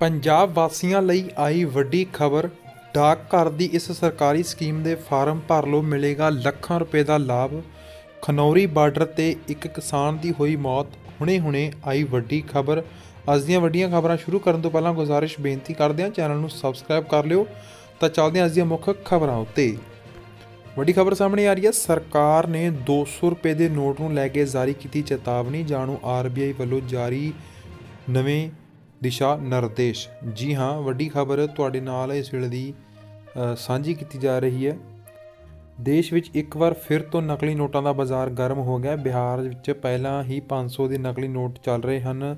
ਪੰਜਾਬ ਵਾਸੀਆਂ ਲਈ ਆਈ ਵੱਡੀ ਖਬਰ ਡਾਕਘਰ ਦੀ ਇਸ ਸਰਕਾਰੀ ਸਕੀਮ ਦੇ ਫਾਰਮ ਭਰ ਲਓ, ਮਿਲੇਗਾ ਲੱਖਾਂ ਰੁਪਏ ਦਾ ਲਾਭ। ਖਨੌਰੀ ਬਾਰਡਰ ਤੇ ਇੱਕ ਕਿਸਾਨ ਦੀ ਹੋਈ ਮੌਤ, ਹੁਣੇ-ਹੁਣੇ ਆਈ ਵੱਡੀ ਖਬਰ। ਅੱਜ ਦੀਆਂ ਵੱਡੀਆਂ ਖਬਰਾਂ ਸ਼ੁਰੂ ਕਰਨ ਤੋਂ ਪਹਿਲਾਂ ਗੁਜ਼ਾਰਿਸ਼ ਬੇਨਤੀ ਕਰਦੇ ਹਾਂ, ਚੈਨਲ ਨੂੰ ਸਬਸਕ੍ਰਾਈਬ ਕਰ ਲਿਓ। ਤਾਂ ਚੱਲਦੇ ਹਾਂ ਅੱਜ ਦੀਆਂ ਮੁੱਖ ਖਬਰਾਂ ਉੱਤੇ। ਵੱਡੀ ਖਬਰ ਸਾਹਮਣੇ ਆ ਰਹੀ ਹੈ, ਸਰਕਾਰ ਨੇ 200 ਰੁਪਏ ਦੇ ਨੋਟ ਨੂੰ ਲੈ ਕੇ ਜਾਰੀ ਕੀਤੀ ਚੇਤਾਵਨੀ, ਜਾਣੂ ਆਰਬੀਆਈ ਵੱਲੋਂ ਜਾਰੀ ਨਵੇਂ ਦਿਸ਼ਾ ਨਿਰਦੇਸ਼। ਜੀ ਹਾਂ ਵੱਡੀ ਖਬਰ ਤੁਹਾਡੇ ਨਾਲ ਇਸ ਵੇਲੇ ਦੀ ਸਾਂਝੀ ਕੀਤੀ ਜਾ ਰਹੀ ਹੈ। ਦੇਸ਼ ਵਿੱਚ ਇੱਕ ਵਾਰ ਫਿਰ ਤੋਂ ਨਕਲੀ ਨੋਟਾਂ ਦਾ ਬਾਜ਼ਾਰ ਗਰਮ ਹੋ ਗਿਆ। ਬਿਹਾਰ ਵਿੱਚ ਪਹਿਲਾਂ ਹੀ 500 ਦੇ ਨਕਲੀ ਨੋਟ ਚੱਲ ਰਹੇ ਹਨ।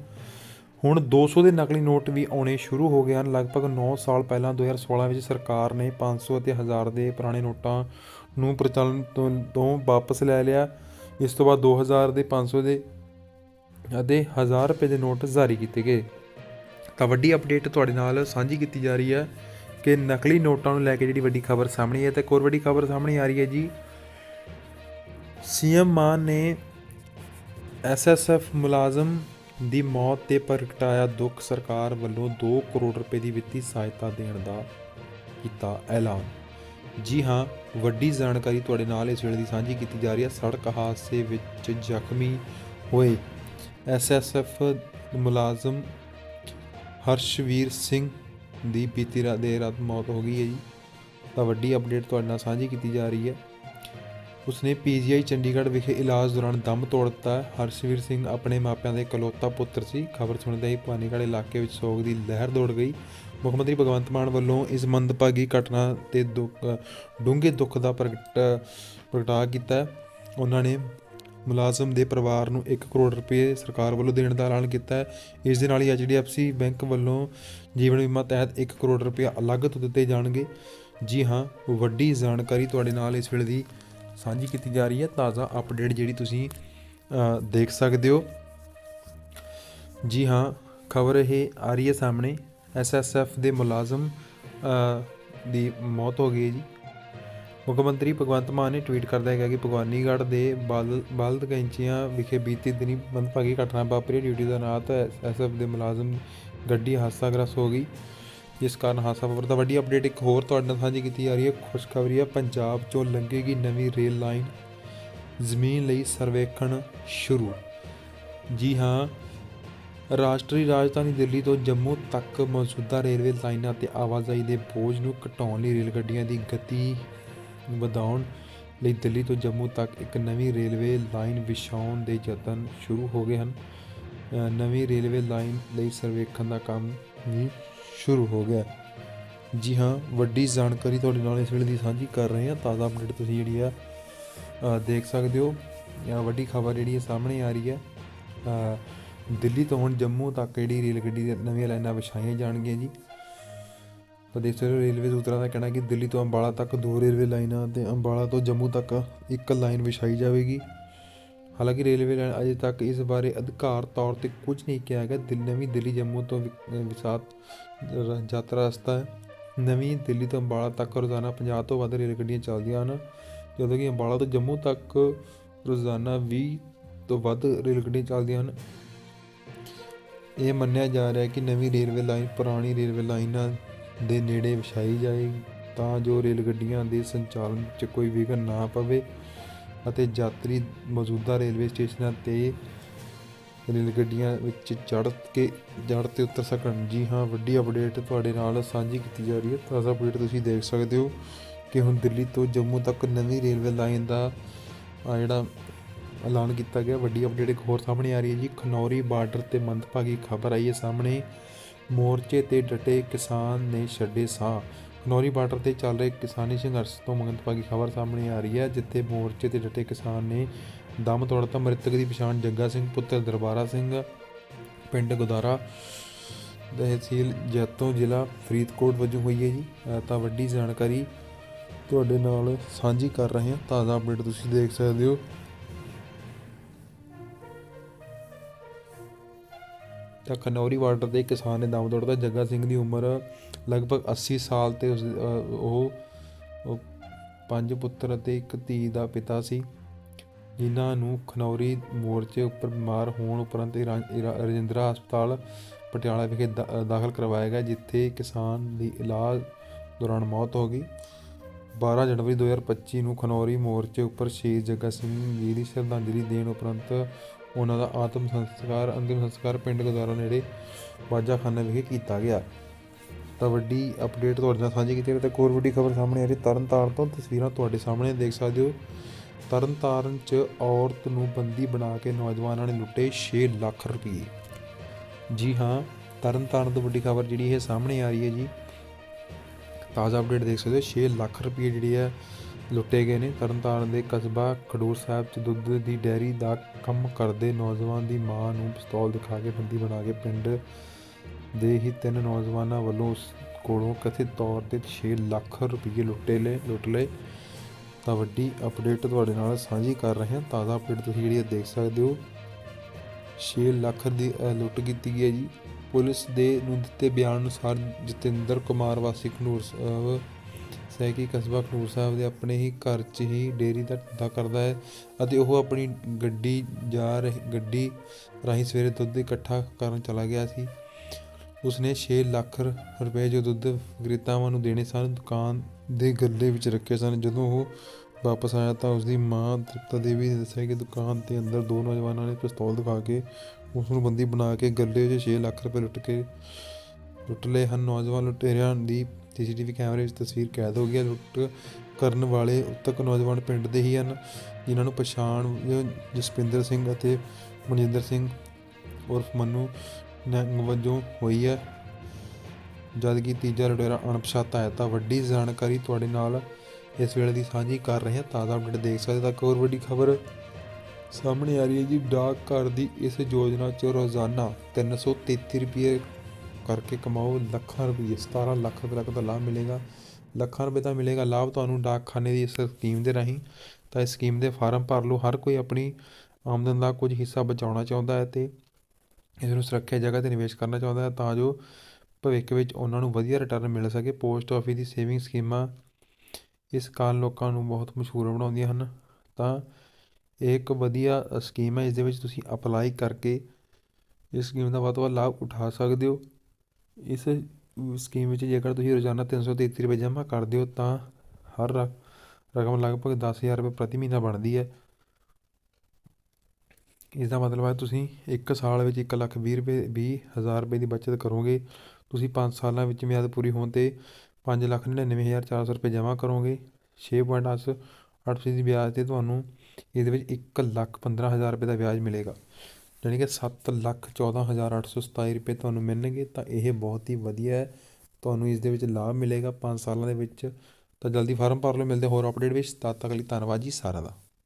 ਹੁਣ 200 ਦੇ ਨਕਲੀ ਨੋਟ ਵੀ ਆਉਣੇ ਸ਼ੁਰੂ ਹੋ ਗਏ ਹਨ। ਲਗਭਗ 9 ਸਾਲ ਪਹਿਲਾਂ 2016 ਵਿੱਚ ਸਰਕਾਰ ਨੇ 500 ਅਤੇ 1000 ਦੇ ਪੁਰਾਣੇ ਨੋਟਾਂ ਨੂੰ ਪ੍ਰਚਲਨ ਤੋਂ, ਤੋਂ ਵਾਪਸ ਲੈ ਲਿਆ। ਇਸ ਤੋਂ ਬਾਅਦ 2000 ਦੇ 500 ਦੇ ਅਤੇ 1000 ਰੁਪਏ ਦੇ ਨੋਟ ਜਾਰੀ ਕੀਤੇ ਗਏ। ਤਾਂ ਵੱਡੀ ਅਪਡੇਟ ਤੁਹਾਡੇ ਨਾਲ ਸਾਂਝੀ ਕੀਤੀ ਜਾ ਰਹੀ ਹੈ ਕਿ ਨਕਲੀ ਨੋਟਾਂ ਨੂੰ ਲੈ ਕੇ ਜਿਹੜੀ ਵੱਡੀ ਖਬਰ ਸਾਹਮਣੇ ਹੈ ਤੇ ਇੱਕ ਹੋਰ ਵੱਡੀ ਖਬਰ ਸਾਹਮਣੇ ਆ ਰਹੀ ਹੈ ਜੀ। ਸੀਐਮ ਮਾਨ ਨੇ ਐਸਐਸਐਫ ਮੁਲਾਜ਼ਮ ਦੀ ਮੌਤ ਤੇ ਪ੍ਰਗਟਾਇਆ ਦੁੱਖ ਸਰਕਾਰ ਵੱਲੋਂ 2 ਕਰੋੜ ਰੁਪਏ ਦੀ ਵਿੱਤੀ ਸਹਾਇਤਾ ਦੇਣ ਦਾ ਕੀਤਾ ਐਲਾਨ। ਜੀ ਹਾਂ, ਵੱਡੀ ਜਾਣਕਾਰੀ ਤੁਹਾਡੇ ਨਾਲ ਇਸ ਵੇਲੇ ਦੀ ਸਾਂਝੀ ਕੀਤੀ ਜਾ ਰਹੀ ਹੈ। ਸੜਕ ਹਾਦਸੇ ਵਿੱਚ ਜ਼ਖਮੀ ਹੋਏ ਐਸਐਸਐਫ ਮੁਲਾਜ਼ਮ ਹਰਸ਼ਵੀਰ ਸਿੰਘ ਦੀ ਬੀਤੀ ਰਾਤ ਦੇਰ ਰਾਤ ਮੌਤ ਹੋ ਗਈ ਹੈ ਜੀ। ਤਾਂ ਵੱਡੀ ਅਪਡੇਟ ਤੁਹਾਡੇ ਨਾਲ ਸਾਂਝੀ ਕੀਤੀ ਜਾ ਰਹੀ ਹੈ। ਉਸਨੇ ਪੀਜੀਆਈ ਚੰਡੀਗੜ੍ਹ ਵਿਖੇ ਇਲਾਜ ਦੌਰਾਨ ਦਮ ਤੋੜ ਦਿੱਤਾ। ਹਰਸ਼ਵੀਰ ਸਿੰਘ ਆਪਣੇ ਮਾਪਿਆਂ ਦੇ ਇਕਲੌਤਾ ਪੁੱਤਰ ਸੀ। ਖਬਰ ਸੁਣਦੇ ਹੀ ਭਾਨੀਗੜ੍ਹ ਇਲਾਕੇ ਵਿੱਚ ਸੋਗ ਦੀ ਲਹਿਰ ਦੌੜ ਗਈ। ਮੁੱਖ ਮੰਤਰੀ ਭਗਵੰਤ ਮਾਨ ਵੱਲੋਂ ਇਸ ਮੰਦਭਾਗੀ ਘਟਨਾ ਤੇ ਦੁੱਖ, ਡੂੰਘੇ ਦੁੱਖ ਦਾ ਪ੍ਰਗਟ ਪ੍ਰਗਟਾ ਕੀਤਾ। ਉਹਨਾਂ ਨੇ ਮੁਲਾਜ਼ਮ ਦੇ ਪਰਿਵਾਰ ਨੂੰ 1 ਕਰੋੜ ਰੁਪਏ ਸਰਕਾਰ ਵੱਲੋਂ ਦੇਣ ਦਾ ਐਲਾਨ ਕੀਤਾ ਹੈ। ਇਸ ਦੇ ਨਾਲ ਹੀ ਐਚਡੀਐਫਸੀ ਬੈਂਕ ਵੱਲੋਂ ਜੀਵਨ ਬੀਮਾ ਤਹਿਤ 1 ਕਰੋੜ ਰੁਪਏ ਅਲੱਗ ਤੋਂ ਦਿੱਤੇ ਜਾਣਗੇ। ਜੀ ਹਾਂ, ਵੱਡੀ ਜਾਣਕਾਰੀ ਤੁਹਾਡੇ ਨਾਲ ਇਸ ਵੇਲੇ ਦੀ ਸਾਂਝੀ ਕੀਤੀ ਜਾ ਰਹੀ ਹੈ। ਤਾਜ਼ਾ ਅਪਡੇਟ ਜਿਹੜੀ ਤੁਸੀਂ ਦੇਖ ਸਕਦੇ ਹੋ। ਜੀ ਹਾਂ, ਖਬਰ ਇਹ ਆ ਰਹੀ ਹੈ ਸਾਹਮਣੇ। ਐਸਐਸਐਫ ਦੇ ਮੁਲਾਜ਼ਮ ਦੀ ਮੌਤ ਹੋ ਗਈ ਹੈ ਜੀ। ਮੁੱਖ ਮੰਤਰੀ ਭਗਵੰਤ ਮਾਨ ਨੇ ਟਵੀਟ ਕਰਦਾ ਹੈਗਾ ਕਿ ਭਗਵਾਨੀਗੜ੍ਹ ਦੇ ਬਲ, ਬਲਦ ਕੈਂਚੀਆਂ ਵਿਖੇ ਬੀਤੀ ਦਿਨੀ ਮੰਦਭਾਗੀ ਘਟਨਾ ਵਾਪਰੀ ਡਿਊਟੀ ਦਾ ਰਾਤ ਐਸਐਫ ਦੇ ਮੁਲਾਜ਼ਮ ਗੱਡੀ ਹਾਦਸਾਗ੍ਰਸਤ ਹੋ ਗਈ। ਜਿਸ ਕਾਰਨ ਹਾਦਸਾ ਵਾਪਰਦਾ ਵੱਡੀ ਅਪਡੇਟ ਇੱਕ ਹੋਰ ਤੁਹਾਡੇ ਨਾਲ ਸਾਂਝੀ ਕੀਤੀ ਜਾ ਰਹੀ ਹੈ। ਖੁਸ਼ਖਬਰੀ ਹੈ ਪੰਜਾਬ 'ਚੋਂ ਲੰਘੇਗੀ ਨਵੀਂ ਰੇਲ ਲਾਈਨ। ਜ਼ਮੀਨ ਲਈ ਸਰਵੇਖਣ ਸ਼ੁਰੂ। ਜੀ ਹਾਂ, ਰਾਸ਼ਟਰੀ ਰਾਜਧਾਨੀ ਦਿੱਲੀ ਤੋਂ ਜੰਮੂ ਤੱਕ ਮੌਜੂਦਾ ਰੇਲਵੇ ਲਾਈਨਾਂ ਤੇ ਆਵਾਜਾਈ ਦੇ ਬੋਝ ਨੂੰ ਘਟਾਉਣ ਲਈ ਰੇਲ ਗੱਡੀਆਂ ਦੀ ਗਤੀ ਵਧਾਉਣ ਲਈ ਦਿੱਲੀ ਤੋਂ ਜੰਮੂ ਤੱਕ ਇੱਕ ਨਵੀਂ ਰੇਲਵੇ ਲਾਈਨ ਵਿਛਾਉਣ ਦੇ ਯਤਨ ਸ਼ੁਰੂ ਹੋ ਗਏ ਹਨ। ਨਵੀਂ ਰੇਲਵੇ ਲਾਈਨ ਲਈ ਸਰਵੇਖਣ ਦਾ ਕੰਮ ਵੀ ਸ਼ੁਰੂ ਹੋ ਗਿਆ। ਜੀ ਹਾਂ, ਵੱਡੀ ਜਾਣਕਾਰੀ ਤੁਹਾਡੇ ਨਾਲ ਇਸ ਵੇਲੇ ਦੀ ਸਾਂਝੀ ਕਰ ਰਹੇ ਹਾਂ। ਤਾਜ਼ਾ ਅਪਡੇਟ ਤੁਸੀਂ ਜਿਹੜੀ ਆ ਦੇਖ ਸਕਦੇ ਹੋ। ਜਾਂ ਵੱਡੀ ਖਬਰ ਜਿਹੜੀ ਹੈ ਸਾਹਮਣੇ ਆ ਰਹੀ ਹੈ ਦਿੱਲੀ ਤੋਂ ਹੁਣ ਜੰਮੂ ਤੱਕ ਜਿਹੜੀ ਰੇਲ ਗੱਡੀ ਦੀਆਂ ਨਵੀਆਂ ਲਾਈਨਾਂ ਵਿਛਾਈਆਂ ਜਾਣਗੀਆਂ ਜੀ। ਤਾਂ ਦੇਖ ਸਕਦੇ ਹੋ ਰੇਲਵੇ ਸੂਤਰਾਂ ਦਾ ਕਹਿਣਾ ਕਿ ਦਿੱਲੀ ਤੋਂ ਅੰਬਾਲਾ ਤੱਕ ਦੋ ਰੇਲਵੇ ਲਾਈਨਾਂ ਤੇ ਅੰਬਾਲਾ ਤੋਂ ਜੰਮੂ ਤੱਕ ਇੱਕ ਲਾਈਨ ਵਿਛਾਈ ਜਾਵੇਗੀ। ਹਾਲਾਂਕਿ ਰੇਲਵੇ ਲਾਈਨ ਅਜੇ ਤੱਕ ਇਸ ਬਾਰੇ ਅਧਿਕਾਰ ਤੌਰ ਤੇ ਕੁਝ ਨਹੀਂ ਕਿਹਾ ਗਿਆ। ਦਿੱਲੀ ਨਵੀਂ ਦਿੱਲੀ ਜੰਮੂ ਤੋਂ ਵਿ- ਅਹ ਵਿਸਾਤ ਯਾਤਰਾ ਰਸਤਾ ਹੈ। ਨਵੀਂ ਦਿੱਲੀ ਤੋਂ ਅੰਬਾਲਾ ਤੱਕ ਰੋਜ਼ਾਨਾ 50 ਤੋਂ ਵੱਧ ਰੇਲ ਗੱਡੀਆਂ ਚੱਲਦੀਆਂ ਹਨ। ਜਦੋਂ ਕਿ ਅੰਬਾਲਾ ਤੋਂ ਜੰਮੂ ਤੱਕ ਰੋਜ਼ਾਨਾ 20 ਤੋਂ ਵੱਧ ਰੇਲ ਗੱਡੀਆਂ ਚੱਲਦੀਆਂ ਹਨ। ਇਹ ਮੰਨਿਆ ਜਾ ਰਿਹਾ ਹੈ ਕਿ ਨਵੀਂ ਰੇਲਵੇ ਲਾਈਨ, ਪੁਰਾਣੀ ਰੇਲਵੇ ਲਾਈਨਾਂ ਦੇ ਨੇੜੇ ਵਿਛਾਈ ਜਾਏਗੀ ਤਾਂ ਜੋ ਰੇਲ ਗੱਡੀਆਂ ਦੇ ਸੰਚਾਲਨ 'ਚ ਕੋਈ ਵਿਘਨ ਨਾ ਪਵੇ ਅਤੇ ਯਾਤਰੀ ਮੌਜੂਦਾ ਰੇਲਵੇ ਸਟੇਸ਼ਨਾਂ ਤੇ ਰੇਲ ਗੱਡੀਆਂ ਵਿੱਚ ਚੜ੍ਹ ਕੇ ਜੜ ਤੇ ਉਤਰ ਸਕਣ। ਜੀ ਹਾਂ, ਵੱਡੀ ਅਪਡੇਟ ਤੁਹਾਡੇ ਨਾਲ ਸਾਂਝੀ ਕੀਤੀ ਜਾ ਰਹੀ ਹੈ। ਤਾਜ਼ਾ ਅਪਡੇਟ ਤੁਸੀਂ ਦੇਖ ਸਕਦੇ ਹੋ ਕਿ ਹੁਣ ਦਿੱਲੀ ਤੋਂ ਜੰਮੂ ਤੱਕ ਨਵੀਂ ਰੇਲਵੇ ਲਾਈਨ ਦਾ ਜਿਹੜਾ ਐਲਾਨ ਕੀਤਾ ਗਿਆ। ਵੱਡੀ ਅਪਡੇਟ ਇੱਕ ਹੋਰ ਸਾਹਮਣੇ ਆ ਰਹੀ ਹੈ ਜੀ। ਖਨੌਰੀ ਬਾਰਡਰ ਤੇ ਮੰਦਭਾਗੀ ਖਬਰ ਆਈ ਹੈ ਸਾਹਮਣੇ। ਮੋਰਚੇ ਤੇ ਡਟੇ ਕਿਸਾਨ ਨੇ ਛੱਡੇ ਸਾਹ। ਖਨੌਰੀ ਬਾਰਡਰ ਤੇ ਚੱਲ ਰਹੇ ਕਿਸਾਨੀ ਸੰਘਰਸ਼ ਤੋਂ ਮੰਦਭਾਗੀ ਖਬਰ ਸਾਹਮਣੇ ਆ ਰਹੀ ਹੈ, ਜਿੱਥੇ ਮੋਰਚੇ ਤੇ ਡਟੇ ਕਿਸਾਨ ਨੇ ਦਮ ਤੋੜਤਾ। ਮ੍ਰਿਤਕ ਦੀ ਪਛਾਣ ਜੱਗਾ ਸਿੰਘ, ਪੁੱਤਰ ਦਰਬਾਰਾ ਸਿੰਘ, ਪਿੰਡ ਗੁਦਾਰਾ ਤਹਿਸੀਲ ਜੈਤੋਂ ਜ਼ਿਲ੍ਹਾ ਫਰੀਦਕੋਟ ਵਜੋਂ ਹੋਈ ਹੈ ਜੀ। ਤਾਂ ਵੱਡੀ ਜਾਣਕਾਰੀ ਤੁਹਾਡੇ ਨਾਲ ਸਾਂਝੀ ਕਰ ਰਹੇ ਹਾਂ। ਤਾਜ਼ਾ ਅਪਡੇਟ ਤੁਸੀਂ ਦੇਖ ਸਕਦੇ ਹੋ। ਤਾਂ ਖਨੌਰੀ ਬਾਰਡਰ ਦੇ ਕਿਸਾਨ ਨੇ ਦਮ ਤੋੜਤਾ। ਜੱਗਾ ਸਿੰਘ ਦੀ ਉਮਰ ਲਗਭਗ 80 ਸਾਲ ਤੇ ਉਸ ਉਹ ਪੰਜ ਪੁੱਤਰ ਅਤੇ ਇੱਕ ਧੀ ਦਾ ਪਿਤਾ ਸੀ, ਜਿਨ੍ਹਾਂ ਨੂੰ ਖਨੌਰੀ ਮੋਰਚੇ ਉੱਪਰ ਬਿਮਾਰ ਹੋਣ ਉਪਰੰਤ ਇਰਾ- ਰਜਿੰਦਰਾ ਹਸਪਤਾਲ, ਪਟਿਆਲਾ ਵਿਖੇ ਦਾ- ਦਾਖਲ ਕਰਵਾਇਆ ਗਿਆ, ਜਿੱਥੇ ਕਿਸਾਨ ਦੀ ਇਲਾਜ ਦੌਰਾਨ ਮੌਤ ਹੋ ਗਈ। 12 ਜਨਵਰੀ 2025 ਨੂੰ ਖਨੌਰੀ ਮੋਰਚੇ ਉੱਪਰ ਸ਼ਹੀਦ ਜੱਗਾ ਸਿੰਘ ਜੀ ਦੀ ਸ਼ਰਧਾਂਜਲੀ ਦੇਣ ਉਪਰੰਤ ਉਹਨਾਂ ਦਾ ਆਤਮ ਸੰਸਕਾਰ, ਅੰਤਿਮ ਸੰਸਕਾਰ ਪਿੰਡ ਗੁਰਦੁਆਰਾ ਨੇੜੇ ਬਾਜਾਖਾਨਾ ਵਿਖੇ ਕੀਤਾ ਗਿਆ। ਤਾਂ ਵੱਡੀ ਅਪਡੇਟ ਤੁਹਾਡੇ ਨਾਲ ਸਾਂਝੀ ਕੀਤੀ ਹੈ ਤੇ ਇੱਕ ਹੋਰ ਵੱਡੀ ਖਬਰ ਸਾਹਮਣੇ ਆ ਰਹੀ ਤਰਨਤਾਰਨ ਤੋਂ ਤਸਵੀਰਾਂ ਤੁਹਾਡੇ ਸਾਹਮਣੇ ਦੇਖ ਸਕਦੇ ਹੋ। ਤਰਨਤਾਰਨ 'ਚ ਔਰਤ ਨੂੰ ਬੰਦੀ ਬਣਾ ਕੇ ਨੌਜਵਾਨਾਂ ਨੇ ਲੁੱਟੇ 6 ਲੱਖ ਰੁਪਏ। ਜੀ ਹਾਂ, ਤਰਨਤਾਰਨ ਤੋਂ ਵੱਡੀ ਖਬਰ ਜਿਹੜੀ ਇਹ ਸਾਹਮਣੇ ਆ ਰਹੀ ਹੈ ਜੀ। ਤਾਜ਼ਾ ਅਪਡੇਟ ਦੇਖ ਸਕਦੇ ਹੋ। 6 ਲੱਖ ਰੁਪਏ ਜਿਹੜੇ ਆ ਲੁੱਟੇ ਗਏ ਨੇ। ਤਰਨਤਾਰਨ ਦੇ ਕਸਬਾ ਖਡੂਰ ਸਾਹਿਬ 'ਚ ਦੁੱਧ ਦੀ ਡੈਰੀ ਦਾ ਕੰਮ ਕਰਦੇ ਨੌਜਵਾਨ ਦੀ ਮਾਂ ਨੂੰ ਪਿਸਤੌਲ ਦਿਖਾ ਕੇ ਬੰਦੀ ਬਣਾ ਕੇ ਪਿੰਡ ਦੇ ਹੀ ਤਿੰਨ ਨੌਜਵਾਨਾਂ ਵੱਲੋਂ ਉਸ ਕੋਲੋਂ ਕਥਿਤ ਤੌਰ ਤੇ 6 ਲੱਖ ਰੁਪਏ ਲੁੱਟੇ ਲਏ, ਲੁੱਟ ਲਏ। ਤਾਂ ਵੱਡੀ ਅਪਡੇਟ ਤੁਹਾਡੇ ਨਾਲ ਸਾਂਝੀ ਕਰ ਰਹੇ ਹਾਂ। ਤਾਜ਼ਾ ਅਪਡੇਟ ਤੁਸੀਂ ਜਿਹੜੀ ਇਹ ਦੇਖ ਸਕਦੇ ਹੋ। 6 ਲੱਖ ਦੀ ਲੁੱਟ ਕੀਤੀ ਗਈ ਹੈ ਜੀ। ਪੁਲਿਸ ਦੇ ਨੂੰ ਦਿੱਤੇ ਬਿਆਨ ਅਨੁਸਾਰ ਜਤਿੰਦਰ ਕੁਮਾਰ ਵਾਸੀ ਖਨੂਰ ਸਾਹਿਬ ਸੈਕੀ ਕਸਬਾ ਖਨੂਰ ਸਾਹਿਬ ਦੇ ਆਪਣੇ ਹੀ ਘਰ 'ਚ ਹੀ ਡੇਅਰੀ ਦਾ ਧੰਦਾ ਕਰਦਾ ਹੈ ਅਤੇ ਉਹ ਆਪਣੀ ਗੱਡੀ ਜਾ ਰਹੀ, ਗੱਡੀ ਰਾਹੀਂ ਸਵੇਰੇ ਦੁੱਧ ਇਕੱਠਾ ਕਰਨ ਚਲਾ ਗਿਆ ਸੀ। ਉਸਨੇ 6 ਲੱਖ ਰੁਪਏ ਜੋ ਦੁੱਧ ਵਿਕਰੇਤਾਵਾਂ ਨੂੰ ਦੇਣੇ ਸਨ, ਦੁਕਾਨ ਦੇ ਗੱਲੇ ਵਿੱਚ ਰੱਖੇ ਸਨ। ਜਦੋਂ ਉਹ ਵਾਪਸ ਆਇਆ ਤਾਂ ਉਸਦੀ ਮਾਂ ਤ੍ਰਿਪਤਾ ਦੇਵੀ ਨੇ ਦੱਸਿਆ ਕਿ ਦੁਕਾਨ ਦੇ ਅੰਦਰ ਦੋ ਨੌਜਵਾਨਾਂ ਨੇ ਪਿਸਤੌਲ ਦਿਖਾ ਕੇ ਉਸ ਨੂੰ ਬੰਦੀ ਬਣਾ ਕੇ ਗੱਲੇ 'ਚ 6 ਲੱਖ ਰੁਪਏ ਲੁੱਟ ਕੇ ਲੁੱਟ ਲਏ ਹਨ। ਨੌਜਵਾਨ ਲੁਟੇਰਿਆਂ ਦੀ ਸੀਸੀਟੀਵੀ ਕੈਮਰੇ ਵਿੱਚ ਤਸਵੀਰ ਕੈਦ ਹੋ ਗਈ ਹੈ। ਲੁੱਟ ਕਰਨ ਵਾਲੇ ਉਤਕ ਨੌਜਵਾਨ ਪਿੰਡ ਦੇ ਹੀ ਹਨ, ਜਿਨ੍ਹਾਂ ਨੂੰ ਪਛਾਣ ਜਸਪਿੰਦਰ ਸਿੰਘ ਅਤੇ ਮਨਜਿੰਦਰ ਸਿੰਘ ਉਰਫ ਮੰਨੂ ਨੰਗ ਵਜੋਂ ਹੋਈ ਹੈ। ਜਦ ਕਿ ਤੀਜਾ ਲੁਟੇਰਾ ਅਣਪਛਾਤਾ ਹੈ, ਤਾਂ ਵੱਡੀ ਜਾਣਕਾਰੀ ਤੁਹਾਡੇ ਨਾਲ ਇਸ ਵੇਲੇ ਦੀ ਸਾਂਝੀ ਕਰ ਰਹੇ ਹਾਂ। ਤਾਜ਼ਾ ਅਪਡੇਟ ਦੇਖ ਸਕਦੇ ਤਾਂ ਇੱਕ ਹੋਰ ਵੱਡੀ ਖਬਰ ਸਾਹਮਣੇ ਆ ਰਹੀ ਹੈ ਜੀ। ਡਾਕ ਘਰ ਦੀ ਇਸ ਯੋਜਨਾ 'ਚ ਰੋਜ਼ਾਨਾ 333 ਰੁਪਏ ਕਰਕੇ ਕਮਾਓ, ਲੱਖਾਂ ਰੁਪਏ 17 ਲੱਖ ਰੁਪਏ ਤੱਕ ਦਾ ਲਾਭ ਮਿਲੇਗਾ। ਲੱਖਾਂ ਰੁਪਏ ਦਾ ਮਿਲੇਗਾ, ਲਾਭ ਤੁਹਾਨੂੰ ਡਾਕਖਾਨੇ ਦੀ ਇਸ ਸਕੀਮ ਦੇ ਰਾਹੀਂ। ਤਾਂ ਇਸ ਸਕੀਮ ਦੇ ਫਾਰਮ ਭਰ ਲਓ, ਹਰ ਕੋਈ ਆਪਣੀ ਆਮਦਨ ਦਾ ਕੁਝ ਹਿੱਸਾ ਬਚਾਉਣਾ ਚਾਹੁੰਦਾ ਹੈ ਤੇ ਇਸ ਨੂੰ ਸੁਰੱਖਿਅਤ ਜਗ੍ਹਾ ਤੇ ਨਿਵੇਸ਼ ਕਰਨਾ ਚਾਹੁੰਦਾ ਹੈ ਤਾਂ ਜੋ ਭਵਿੱਖ ਵਿੱਚ ਉਹਨਾਂ ਨੂੰ ਵਧੀਆ ਰਿਟਰਨ ਮਿਲ ਸਕੇ। ਪੋਸਟ ਆਫਿਸ ਦੀ ਸੇਵਿੰਗ ਸਕੀਮਾਂ ਇਸ ਕਾਰਨ ਲੋਕਾਂ ਨੂੰ ਬਹੁਤ ਮਸ਼ਹੂਰ ਬਣਾਉਂਦੀਆਂ ਹਨ। ਤਾਂ ਇਹ ਇੱਕ ਵਧੀਆ ਸਕੀਮ ਹੈ, ਇਸ ਦੇ ਵਿੱਚ ਤੁਸੀਂ ਅਪਲਾਈ ਕਰਕੇ ਇਸ ਸਕੀਮ ਦਾ ਵੱਧ ਤੋਂ ਵੱਧ ਲਾਭ ਉਠਾ ਸਕਦੇ ਹੋ। ਇਸ ਸਕੀਮ ਵਿੱਚ ਜੇਕਰ ਤੁਸੀਂ ਰੋਜ਼ਾਨਾ 333 ਰੁਪਏ ਜਮ੍ਹਾਂ ਕਰਦੇ ਹੋ, ਤਾਂ ਹਰ ਰ- ਰਕਮ ਲਗਭਗ ਦਸ ਹਜ਼ਾਰ ਰੁਪਏ ਪ੍ਰਤੀ ਮਹੀਨਾ ਬਣਦੀ ਹੈ। ਇਸ ਦਾ ਮਤਲਬ ਹੈ ਤੁਸੀਂ ਇੱਕ ਸਾਲ ਵਿੱਚ ਇੱਕ ਲੱਖ ਵੀਹ ਰੁਪਏ, ਵੀਹ ਹਜ਼ਾਰ ਰੁਪਏ ਦੀ ਬਚਤ ਕਰੋਗੇ। ਤੁਸੀਂ ਪੰਜ ਸਾਲਾਂ ਵਿੱਚ ਮਿਆਦ ਪੂਰੀ ਹੋਣ ਤੇ ਪੰਜ ਲੱਖ ਨੜਿਨਵੇਂ ਹਜ਼ਾਰ ਚਾਰ ਸੌ ਰੁਪਏ ਜਮ੍ਹਾਂ ਕਰੋਗੇ। 6.8 ਅੱਠ ਅੱਠ ਫੀਸਦੀ ਦੀ ਵਿਆਜ ਤੇ ਤੁਹਾਨੂੰ ਇਹਦੇ ਵਿੱਚ ਇੱਕ ਲੱਖ ਪੰਦਰਾਂ ਹਜ਼ਾਰ ਰੁਪਏ ਦਾ ਵਿਆਜ ਮਿਲੇਗਾ। ਜਾਣੀ ਕਿ ਸੱਤ ਲੱਖ ਚੌਦਾਂ ਹਜ਼ਾਰ ਅੱਠ ਸੌ ਸਤਾਈ ਰੁਪਏ ਤੁਹਾਨੂੰ ਮਿਲਣਗੇ, ਤਾਂ ਇਹ ਬਹੁਤ ਹੀ ਵਧੀਆ ਹੈ। ਤੁਹਾਨੂੰ ਇਸ ਦੇ ਵਿੱਚ ਲਾਭ ਮਿਲੇਗਾ ਪੰਜ ਸਾਲਾਂ ਦੇ ਵਿੱਚ। ਤਾਂ ਜਲਦੀ ਫਾਰਮ ਭਰ ਲਓ, ਮਿਲਦੇ ਹੋਰ ਅਪਡੇਟ ਵਿੱਚ। ਤਦ ਤੱਕ ਲਈ ਧੰਨਵਾਦ ਜੀ ਸਾਰਿਆਂ ਦਾ।